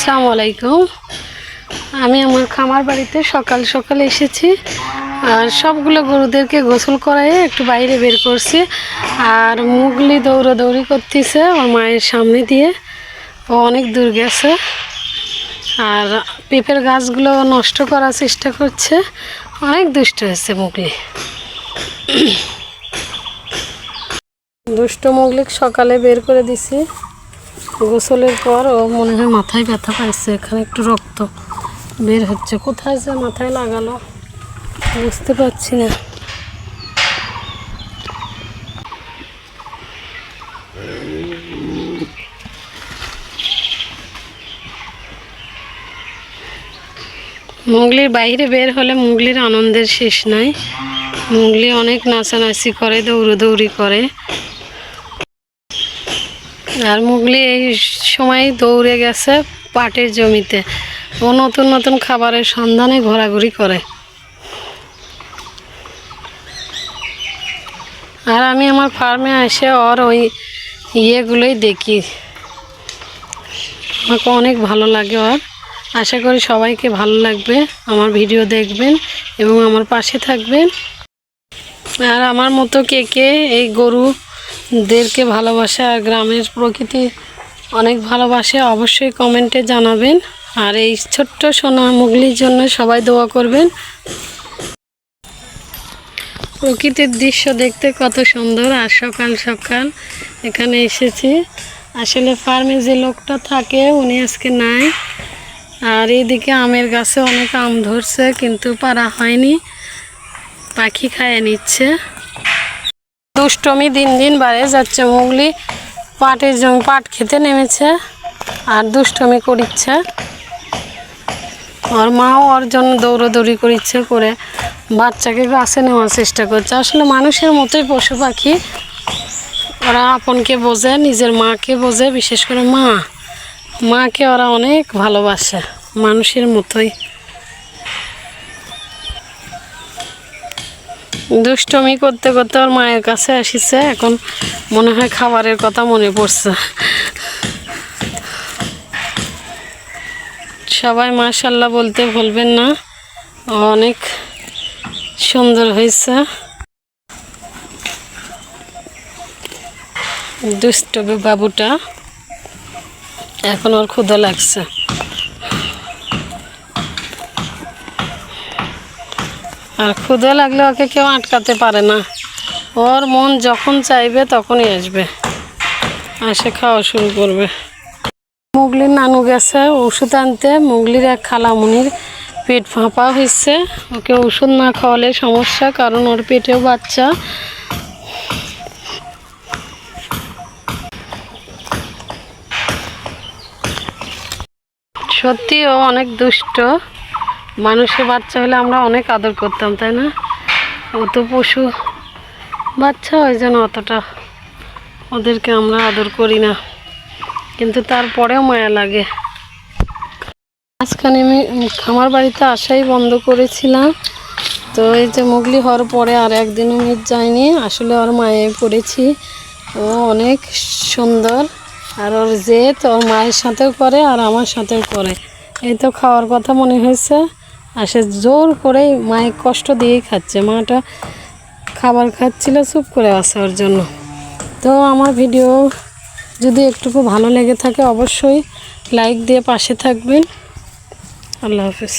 আসসালামু আলাইকুম। আমি আমার খামার বাড়িতে সকাল সকাল এসেছি আর সবগুলো গরুদেরকে গোসল করাই একটু বাইরে বের করছি। আর মুগলি দৌড়াদৌড়ি করতেছে ওর মায়ের সামনে দিয়ে। ও অনেক দূর গেছে। আর পেঁপের গাছগুলো নষ্ট করার চেষ্টা করছে। অনেক দুষ্ট হয়েছে মুগলি। দুষ্ট মুগলিক সকালে বের করে দিছি। গোসলের পর ও মনে হয় মাথায় ব্যথা পাইছে, এখানে একটু রক্ত বের হচ্ছে। কোথায় যে মাথায় লাগালো, বুঝতে পারছি না। মুগলির বাইরে বের হলে মুগলির আনন্দের শেষ নাই। মুগলি অনেক নাচানাচি করে, দৌড়োদৌড়ি করে। আর মুগলি এই সময় দৌড়ে গেছে পাটের জমিতে। ও নতুন নতুন খাবারের সন্ধানে ঘোরাঘুরি করে। আর আমি আমার ফার্মে এসে ওর ওই ইয়েগুলোই দেখি। আমাকে অনেক ভালো লাগে ওর। আশা করি সবাইকে ভালো লাগবে। আমার ভিডিও দেখবেন এবং আমার পাশে থাকবেন। আর আমার মতো কে কে এই গরুদেরকে ভালোবাসে আর গ্রামের প্রকৃতি অনেক ভালোবাসে, অবশ্যই কমেন্টে জানাবেন। আর এই ছোট্ট সোনা মুগলির জন্য সবাই দোয়া করবেন। প্রকৃতির দৃশ্য দেখতে কত সুন্দর, আর সকাল সকাল এখানে এসেছি। আসলে ফার্মে যে লোকটা থাকে, উনি আজকে নাই। আর এদিকে আমের গাছে অনেক আম ধরছে, কিন্তু পারা হয়নি। পাখি খায় নিচ্ছে। দুষ্টমি দিন দিন বাড়ে যাচ্ছে। মুগলি পাটের জমি, পাট খেতে নেমেছে আর দুষ্টমি করিচ্ছে। ওর মাও ওর জন্য দৌড়োদৌড়ি করিচ্ছে করে বাচ্চাকে গাছে নেওয়ার চেষ্টা করছে। আসলে মানুষের মতোই পশু পাখি। ওরা আপনকে বোঝে, নিজের মাকে বোঝে, বিশেষ করে মা। মাকে ওরা অনেক ভালোবাসে, মানুষের মতোই। দুষ্টমি করতে করতে ওর মায়ের কাছে আসিছে, এখন মনে হয় খাবারের কথা মনে পড়ছে। সবাই মাশাল্লাহ বলতে ভুলবেন না অনেক সুন্দর হয়েছে। দুষ্ট বাবুটা, এখন ওর ক্ষুধা লাগছে। আর ক্ষুধা লাগলে ওকে কেউ আটকাতে পারে না। ওর মন যখন চাইবে তখনই আসবে। আসে খাওয়া শুরু করবে। মুগলির নানু গেছে ওষুধ আনতে। মুগলির এক খালামুনির পেট ফাঁপা হয়েছে। ওকে ওষুধ না খাওয়ালে সমস্যা, কারণ ওর পেটেও বাচ্চা। সত্যি ও অনেক দুষ্ট। মানুষের বাচ্চা হলে আমরা অনেক আদর করতাম, তাই না? ও তো পশু। বাচ্চা ওই জন্য অতটা। ওদেরকে আমরা আদর করি না। কিন্তু তারপরেও মায়া লাগে। মাঝখানে আমি খামার বাড়িতে আসাই বন্ধ করেছিলাম। তো এই যে মুগলি হওয়ার পরে আর একদিনও মিট যায়নি আসলে ওর মায়ে পড়েছি ও অনেক সুন্দর। আর ওর জেদ, ওর মায়ের সাথেও করে আর আমার সাথেও করে। এই তো খাওয়ার কথা মনে হয়েছে। আর সে জোর করে মায়ের কষ্ট দিয়েই খাচ্ছে। মাটা খাবার খাচ্ছিল চুপ করে আছে ওর জন্য। তো আমার ভিডিও যদি একটুকু ভালো লেগে থাকে অবশ্যই লাইক দিয়ে পাশে থাকবেন। আল্লাহ হাফিজ।